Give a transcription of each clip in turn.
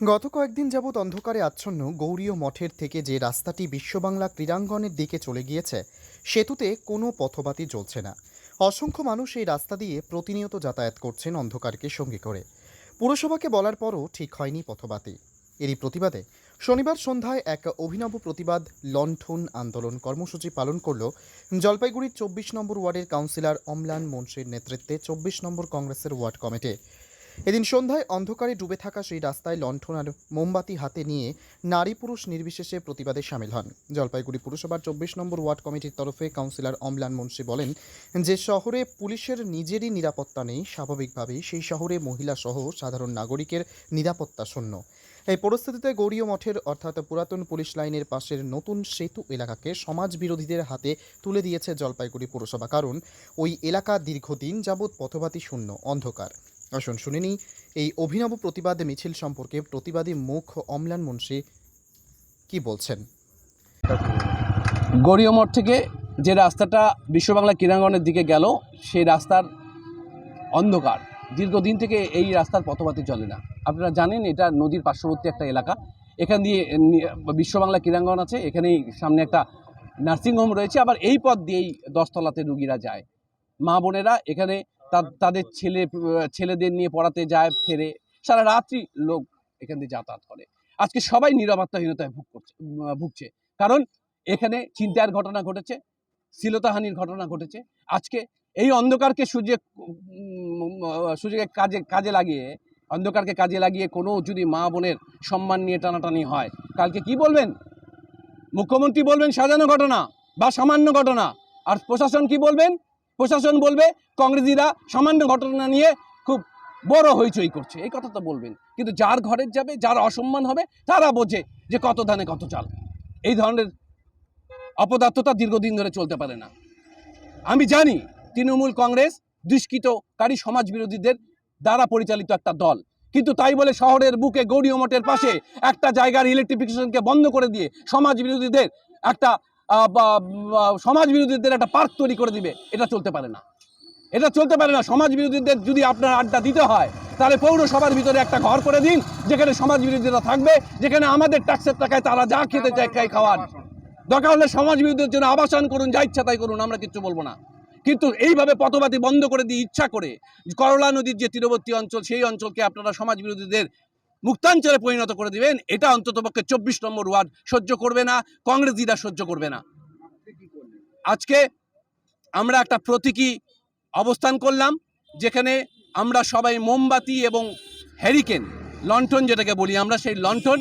গত কয়েকদিন যাবৎ অন্ধকারে আচ্ছন্ন গৌরীয় মঠের থেকে যে রাস্তাটি বিশ্ববাংলা ক্রীড়াঙ্গনের দিকে চলে গিয়েছে, সেতুতে কোনো পথবাতি জ্বলছে না। অসংখ্য মানুষ এই রাস্তা দিয়ে প্রতিনিয়ত যাতায়াত করছেন অন্ধকারকে সঙ্গী করে। পুরসভাকে বলার পরও ঠিক হয়নি পথবাতি। এরই প্রতিবাদে শনিবার সন্ধ্যায় এক অভিনব প্রতিবাদ লণ্ঠন আন্দোলন কর্মসূচি পালন করল জলপাইগুড়ির চব্বিশ নম্বর ওয়ার্ডের কাউন্সিলর অম্লান মুন্সির নেতৃত্বে চব্বিশ নম্বর কংগ্রেসের ওয়ার্ড কমিটি। এদিন সন্ধ্যায় অন্ধকারে ডুবে থাকা সেই রাস্তায় লণ্ঠন আর মোমবাতি হাতে নিয়ে নারী পুরুষ নির্বিশেষে প্রতিবাদে সামিল হন। জলপাইগুড়ি পুরসভার চব্বিশ নম্বর ওয়ার্ড কমিটির তরফে কাউন্সিলর অম্লান মুন্সি বলেন, যে শহরে পুলিশের নিজেরই নিরাপত্তা নেই, স্বাভাবিকভাবেই সেই শহরে মহিলা সহ সাধারণ নাগরিকের নিরাপত্তা শূন্য। এই পরিস্থিতিতে গৌরীয় মঠের অর্থাৎ পুরাতন পুলিশ লাইনের পাশের নতুন সেতু এলাকাকে সমাজ বিরোধীদের হাতে তুলে দিয়েছে জলপাইগুড়ি পুরসভা। কারণ, ওই এলাকা দীর্ঘদিন যাবৎ পথবাতি শূন্য, অন্ধকার। আসুন শুনিনি এই অভিনব প্রতিবাদ মিছিল সম্পর্কে প্রতিবাদী মুখ অম্লান মুন্সি কি বলছেন? গড়িয়া মোড় থেকে যে রাস্তাটা বিশ্ববাংলা ক্রীড়াঙ্গনের দিকে গেল, সেই রাস্তার অন্ধকার। দীর্ঘদিন থেকে এই রাস্তার পথবাতি চলে না। আপনারা জানেন, এটা নদীর পার্শ্ববর্তী একটা এলাকা। এখান দিয়ে বিশ্ববাংলা ক্রীড়াঙ্গন আছে, এখানেই সামনে একটা নার্সিংহোম রয়েছে। আবার এই পথ দিয়েই দশতলাতে রুগীরা যায়। মা বোনেরা এখানে তাদের ছেলে ছেলেদের নিয়ে পড়াতে যায় ফেরে। সারা রাত্রি লোক এখান দিয়ে যাতায়াত করে। আজকে সবাই নিরাপত্তাহীনতায় ভুগ করছে ভুগছে। কারণ এখানে চিন্তার ঘটনা ঘটেছে শ্লীলতাহানির ঘটনা ঘটেছে। আজকে এই অন্ধকারকে উম, সুযোগে কাজে কাজে লাগিয়ে অন্ধকারকে কাজে লাগিয়ে কোনো যদি মা বোনের সম্মান নিয়ে টানাটানি হয় কালকে কি বলবেন? মুখ্যমন্ত্রী বলবেন সাজানো ঘটনা বা সামান্য ঘটনা। আর প্রশাসন কি বলবেন? প্রশাসন বলবে, কংগ্রেসিরা সামান্য ঘটনা নিয়ে খুব বড় হইচই করছে। এই কথা তো বলবেন। কিন্তু যার ঘরের যাবে, যার অসম্মান হবে, তারা বোঝে যে কত ধানে কত চাল। এই ধরনের অপদার্থতা দীর্ঘদিন ধরে চলতে পারে না। আমি জানি তৃণমূল কংগ্রেস দুষ্কৃতকারী সমাজ বিরোধীদের দ্বারা পরিচালিত একটা দল। কিন্তু তাই বলে শহরের বুকে গৌরীয় মঠের পাশে একটা জায়গার ইলেকট্রিফিকেশনকে বন্ধ করে দিয়ে সমাজ বিরোধীদের একটা সমাজ বিরোধীদের একটা পার্ক তৈরি করে দিবে। এটা চলতে পারে না। এটা চলতে পারে না। সমাজ বিরোধীদের যদি আপনার আড্ডা দিতে হয়, তাহলে পৌরসভার ভিতরে একটা ঘর করে দিন, যেখানে সমাজ বিরোধীরা থাকবে, যেখানে আমাদের ট্যাক্সের টাকায় তারা যা খেতে চায় খাই খাওয়ান। দরকার হলে সমাজ বিরোধীদের জন্য আবাসন করুন, যা ইচ্ছা তাই করুন, আমরা কিচ্ছু বলব না। কিন্তু এইভাবে পথবাতি বন্ধ করে দিয়ে ইচ্ছা করে, করলা নদীর যে তীরবর্তী অঞ্চল, সেই অঞ্চলকে আপনারা সমাজ বিরোধীদের মুক্তাঞ্চলে পরিণত করে দিবেন, এটা অন্ততপক্ষে চব্বিশ নম্বর ওয়ার্ড সহ্য করবে না কংগ্রেসিরা সহ্য করবে না। আজকে আমরা একটা প্রতীকী অবস্থান করলাম, যেখানে আমরা সবাই মোমবাতি এবং হ্যারিকেন লন্ঠন যেটাকে বলি আমরা, সেই লন্ঠন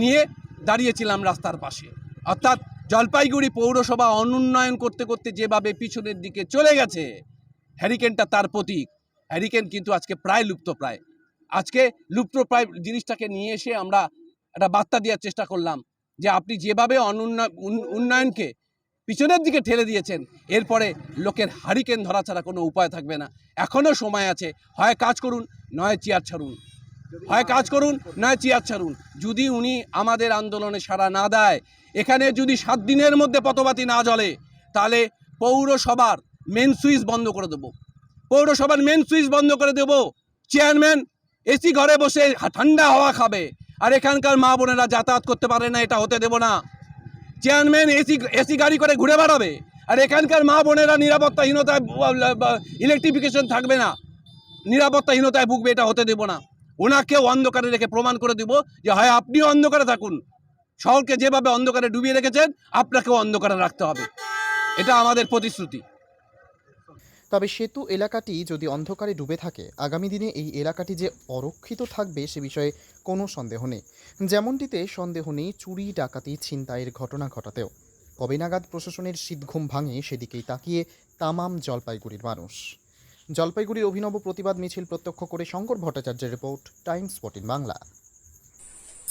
নিয়ে দাঁড়িয়েছিলাম রাস্তার পাশে। অর্থাৎ জলপাইগুড়ি পৌরসভা অনুন্নয়ন করতে করতে যেভাবে পিছনের দিকে চলে গেছে, হ্যারিকেনটা তার প্রতীক। হ্যারিকেন কিন্তু আজকে প্রায় লুপ্ত প্রায়। আজকে লুপ্ত প্রায় জিনিসটাকে নিয়ে এসে আমরা একটা বার্তা দেওয়ার চেষ্টা করলাম যে আপনি যেভাবে উন্নয়নকে পিছনের দিকে ঠেলে দিয়েছেন, এরপরে লোকের হারিকেন ধরা ছাড়া কোনো উপায় থাকবে না। এখনও সময় আছে। হয় কাজ করুন, নয় চেয়ার ছাড়ুন। হয় কাজ করুন, নয় চেয়ার ছাড়ুন। যদি উনি আমাদের আন্দোলনে সাড়া না দেয়, এখানে যদি সাত দিনের মধ্যে পতবাতি না জ্বলে, তাহলে পৌরসভার মেন সুইচ বন্ধ করে দেবো। পৌরসভার মেন সুইচ বন্ধ করে দেবো। চেয়ারম্যান এসি ঘরে বসে ঠান্ডা হাওয়া খাবে। আর এখানকার মা বোনেরা যাতায়াত করতে পারে না, এটা হতে দেবো না। চেয়ারম্যান এসি এসি গাড়ি করে ঘুরে বেড়াবে। আর এখানকার মা বোনেরা নিরাপত্তাহীনতায় ইলেকট্রিফিকেশন থাকবে না। নিরাপত্তাহীনতায় ভুগবে, এটা হতে দেব না। ওনাকেও অন্ধকারে রেখে প্রমাণ করে দিব যে, হয়, আপনিও অন্ধকারে থাকুন। শহরকে যেভাবে অন্ধকারে ডুবিয়ে রেখেছেন, আপনাকেও অন্ধকারে রাখতে হবে। এটা আমাদের প্রতিশ্রুতি। তবে সেতু এলাকাটি যদি অন্ধকারে ডুবে থাকে, আগামী দিনে এই এলাকাটি যে অরক্ষিত থাকবে সে বিষয়ে কোনো সন্দেহ নেই। যেমনটিতে সন্দেহ নেই চুরি, ডাকাতি, ছিনতাইয়ের ঘটনা ঘটাতেও। কবে নাগাদ প্রশাসনের শীতঘুম ভাঙে সেদিকেই তাকিয়ে তামাম জলপাইগুড়ির মানুষ। জলপাইগুড়ির অভিনব প্রতিবাদ মিছিল প্রত্যক্ষ করে শঙ্কর ভট্টাচার্যের রিপোর্ট, টাইমস ফোর্টিন বাংলা।